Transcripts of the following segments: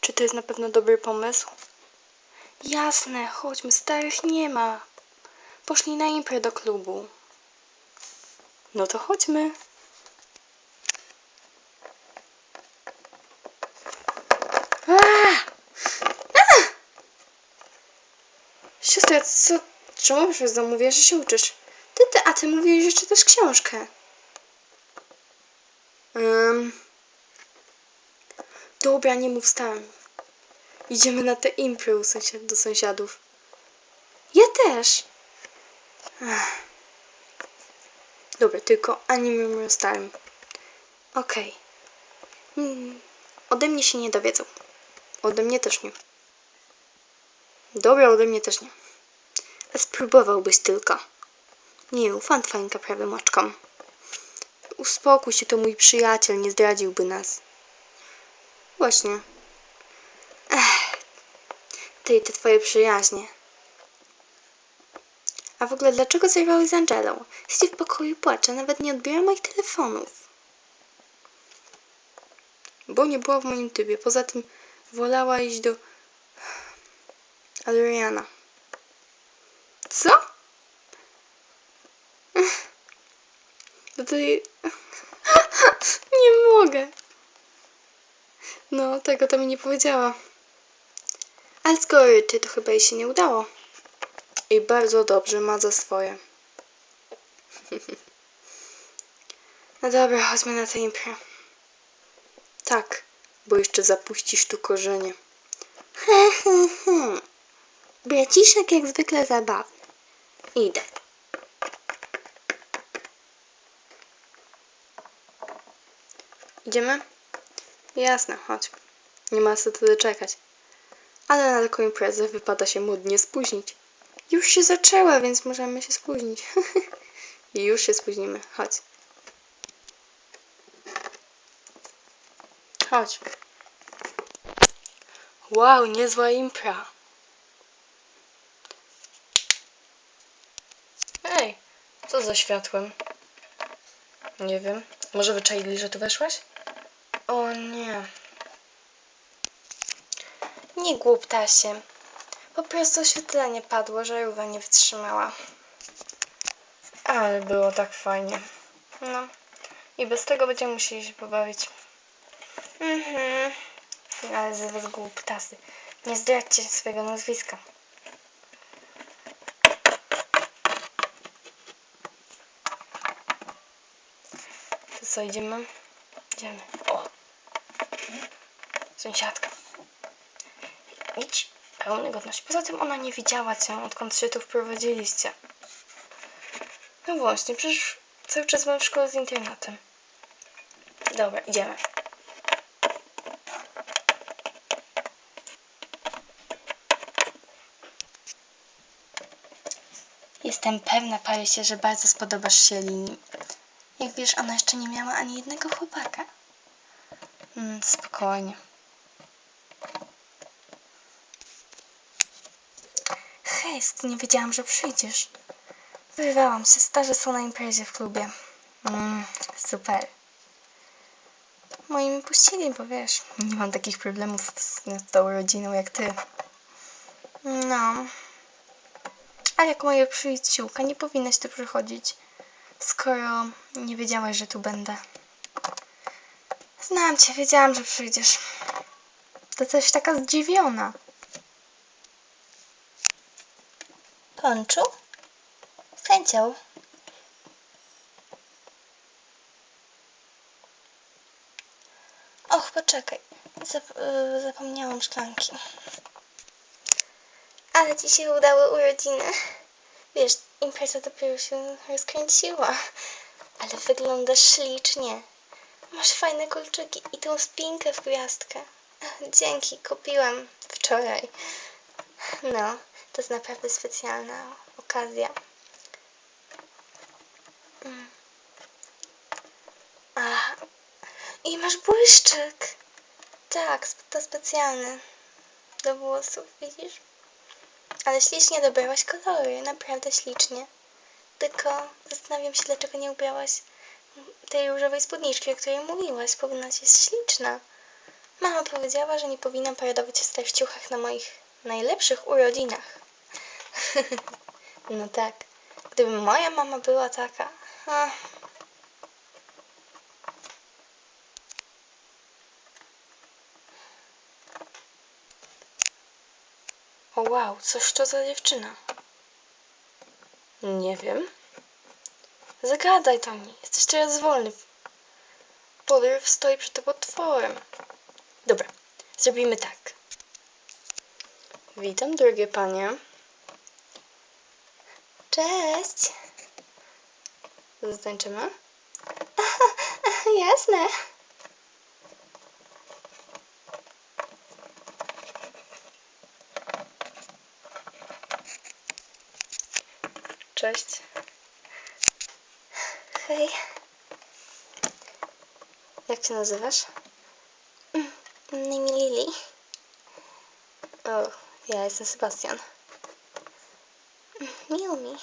Czy to jest na pewno dobry pomysł? Jasne, chodźmy, starych nie ma. Poszli na imprę do klubu. No to chodźmy. Siostra, co? Czemu już z mówię, że się uczysz? Ty, ty, a ty mówiłeś, że czytasz książkę. Um. Dobra, nie mów stan. Idziemy na te impry sąsiad do sąsiadów. Ja też. Ech. Dobra, tylko ani mówimy o starym. Okej. Mm, Ode mnie się nie dowiedzą. Ode mnie też nie. Dobra, ode mnie też nie. A spróbowałbyś tylko. Nie, ufam twoim prawym oczkom. Uspokój się, to mój przyjaciel, nie zdradziłby nas. Właśnie. Ech, ty i te twoje przyjaźnie. A w ogóle dlaczego zerwały z Angelą? Siedzi w pokoju płacze, nawet nie odbiera moich telefonów. Bo nie była w moim typie. Poza tym wolała iść do Adriana. Co? No to jej... Nie mogę. No, tego to mi nie powiedziała. Ale skoro ty, to chyba jej się nie udało. I bardzo dobrze ma za swoje. No dobra, chodźmy na tę imprę. Tak, bo jeszcze zapuścisz tu korzenie. Braciszek jak zwykle zabawny. Idę. Idziemy? Jasne, chodź. Nie ma co wtedy czekać. Ale na taką imprezę wypada się modnie spóźnić. Już się zaczęła, więc możemy się spóźnić. I już się spóźnimy. Chodź. Chodź. Wow, niezła impra. Ej, co za światłem? Nie wiem. Może wyczaili, że tu weszłaś? O nie. Nie głupta się. Po prostu oświetlenie padło, żarówka nie wytrzymała. Ale było tak fajnie. No. I bez tego będziemy musieli się pobawić. Mhm. Ale z was głuptasy. Nie zdradźcie swojego nazwiska. To co, idziemy? Idziemy. Sąsiadka. Idź. Pełny godności. Poza tym ona nie widziała cię, odkąd się tu wprowadziliście. No właśnie, przecież cały czas byłem w szkole z internatem. Dobra, idziemy. Jestem pewna, Parysie, że bardzo spodobasz się Linii. Jak wiesz, ona jeszcze nie miała ani jednego chłopaka. Mm, spokojnie. Hej, nie wiedziałam, że przyjdziesz. Wyrwałam się, starzy są na imprezie w klubie. Mm, super. Moi mi puścili, bo wiesz, nie mam takich problemów z, z tą rodziną jak ty. No. A jak moja przyjaciółka, nie powinnaś tu przychodzić, skoro nie wiedziałaś, że tu będę. Znam cię, wiedziałam, że przyjdziesz. To coś taka zdziwiona. Kończu? Kręciał. Och, poczekaj. Zap y, zapomniałam szklanki. Ale ci się udały urodziny. Wiesz, impreza dopiero się rozkręciła. Ale wyglądasz ślicznie. Masz fajne kolczyki i tą spinkę w gwiazdkę. Dzięki, kupiłam wczoraj. No, to jest naprawdę specjalna okazja. Mm. A, i masz błyszczyk. Tak, to specjalny. Do włosów, widzisz? Ale ślicznie dobrałaś kolory, naprawdę ślicznie. Tylko zastanawiam się, dlaczego nie ubrałaś tej różowej spódniczki, o której mówiłaś. Powinnaś jest śliczna. Mama powiedziała, że nie powinnam paradować w starych ciuchach na moich najlepszych urodzinach. no tak. Gdyby moja mama była taka. O wow, coś to za dziewczyna. Nie wiem. Zagadaj, Toni. Jesteś teraz wolny. Podryw stoi przed tobą otworem. Dobra, zrobimy tak. Witam, drogie panie. Cześć. Zatańczymy? Jasne. Cześć. Hej. Jak się nazywasz? Mm, Na imię Lili. O, ja jestem Sebastian. Mm, Miło mi.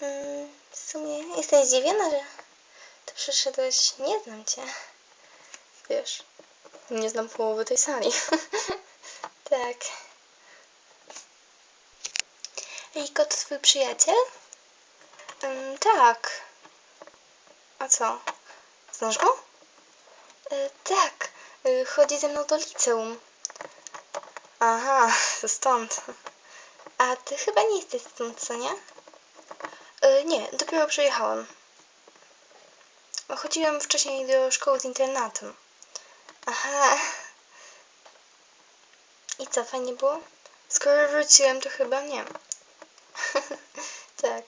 Mm, W sumie jestem zdziwiona, że tu przyszedłeś. Nie znam cię. Wiesz, nie znam połowy tej sali. tak. Riko, to twój przyjaciel? Ym, tak. A co? Znasz go? Y, tak. Y, chodzi ze mną do liceum. Aha, stąd. A ty chyba nie jesteś stąd, co nie? Y, nie, dopiero przyjechałam. Chodziłam wcześniej do szkoły z internatem. Aha. I co, fajnie było? Skoro wróciłem, to chyba nie. tak.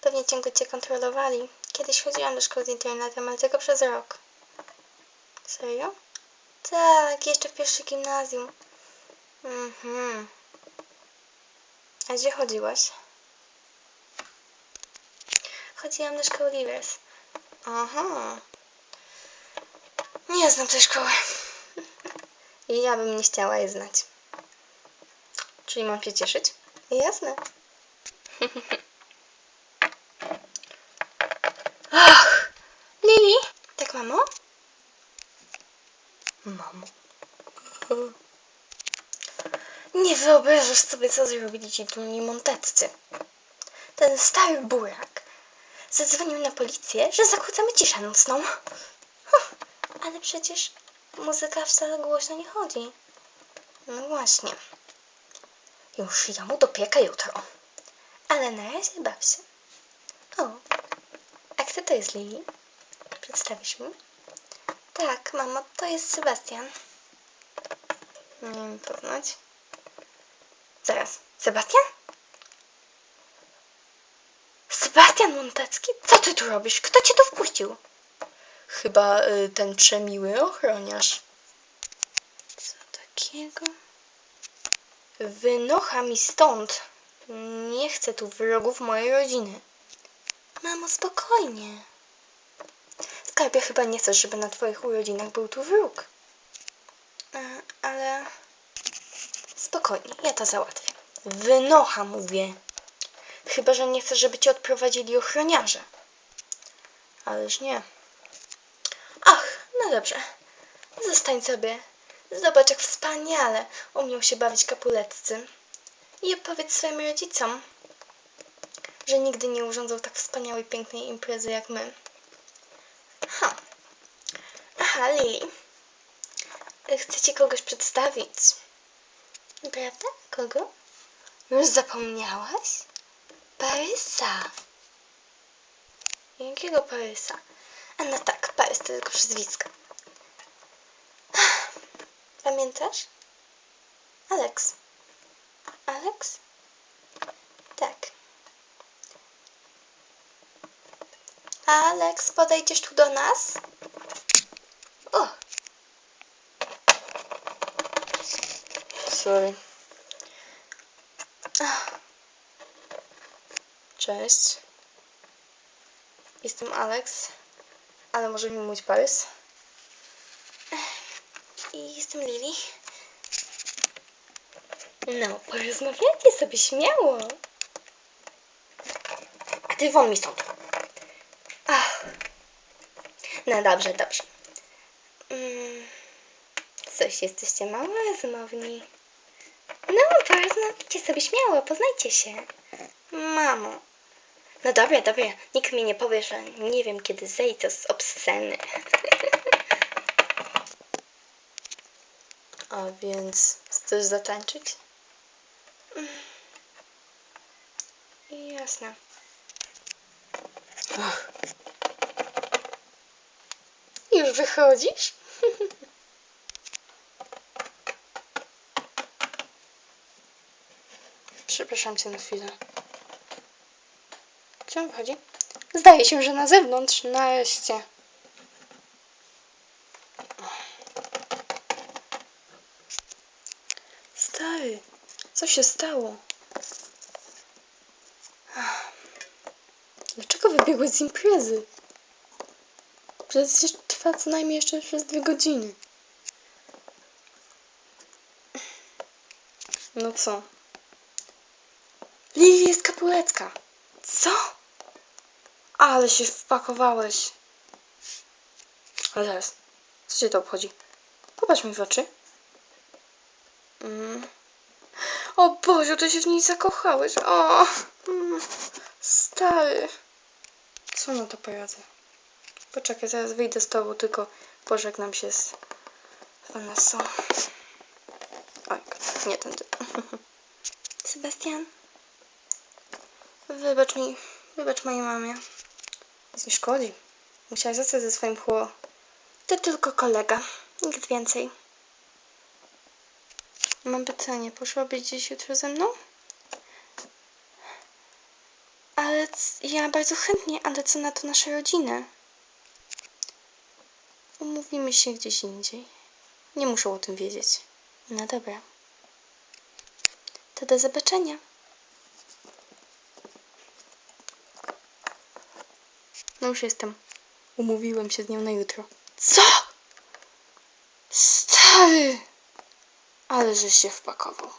Pewnie ciągle cię kontrolowali. Kiedyś chodziłam do szkoły z internetem, ale tylko przez rok. Serio? Tak, jeszcze w pierwszej gimnazjum. Mhm. A gdzie chodziłaś? Chodziłam do szkoły Livers. Aha. Nie znam tej szkoły. I ja bym nie chciała jej znać. Czyli mam się cieszyć? Jasne. Ach, Lili? Tak, mamo? Mamo. Wyobrażasz sobie, co zrobili ci tu monteccy. Ten stary burak zadzwonił na policję, że zakłócamy ciszę nocną. Ale przecież muzyka wcale głośno nie chodzi. No właśnie. Już ja mu dopiekę jutro. Ale na razie baw się. O, a kto to jest Lili? Przedstawisz mi? Tak, mamo, to jest Sebastian. Nie wiem poznać. Zaraz, Sebastian? Sebastian Montecki? Co ty tu robisz? Kto cię tu wpuścił? Chyba y, ten przemiły ochroniarz. Co takiego? Wynocha mi stąd. Nie chcę tu wrogów mojej rodziny. Mamo, spokojnie. Skarbie, chyba nie chcesz, żeby na twoich urodzinach był tu wróg. E, ale... Spokojnie, ja to załatwię. Wynocha, mówię. Chyba, że nie chcesz, żeby cię odprowadzili ochroniarze. Ależ nie. Ach, no dobrze. Zostań sobie. Zobacz, jak wspaniale umiał się bawić kapuletcy. I opowiedz swoim rodzicom, że nigdy nie urządzał tak wspaniałej, pięknej imprezy jak my. Ha. Aha, Lili. Chcę ci kogoś przedstawić. Prawda? Kogo? Już zapomniałaś? Parysa. Jakiego Parysa? A no tak, Parys to tylko przezwisko. Pamiętasz? Alex. Alex? Tak. Alex, podejdziesz tu do nas? O! Sorry. Cześć. Jestem Alex, ale może mi mówić Parys. I jestem Lili. No, porozmawiajcie sobie śmiało. A ty won mi stąd. No dobrze, dobrze. Coś jesteście mało rozmowni. No, porozmawiajcie sobie śmiało, poznajcie się. Mamo. No dobra, dobra, nikt mi nie powie, że nie wiem kiedy zejść z obsceny. A więc chcesz zatańczyć? Jasne. Ach. Już wychodzisz? Przepraszam cię na chwilę. Gdzie on wychodzi? Zdaje się, że na zewnątrz. Nareszcie. Stary, co się stało? Dlaczego wybiegłeś z imprezy? Przecież trwa co najmniej jeszcze przez dwie godziny. No co? Jest kapulecka. Co? Ale się wpakowałeś. Ale zaraz. Co cię to obchodzi? Popatrz mi w oczy. Mm. O Boziu, ty się w niej zakochałeś. O, mm. stary. Co na to poradzę? Poczekaj, zaraz wyjdę z tobą, tylko pożegnam się z Vanessą. Oj, nie tędy. Sebastian. Wybacz mi, wybacz mojej mamie. Nic nie szkodzi. Musiałaś zostać ze swoim chło. To tylko kolega, nikt więcej. Mam pytanie, poszłabyś gdzieś jutro ze mną? Ale ja bardzo chętnie, ale co na to nasze rodziny? Umówimy się gdzieś indziej. Nie muszą o tym wiedzieć. No dobra. To do zobaczenia. No już jestem. Umówiłem się z nią na jutro. Co? Stary! Ale żeś się wpakował.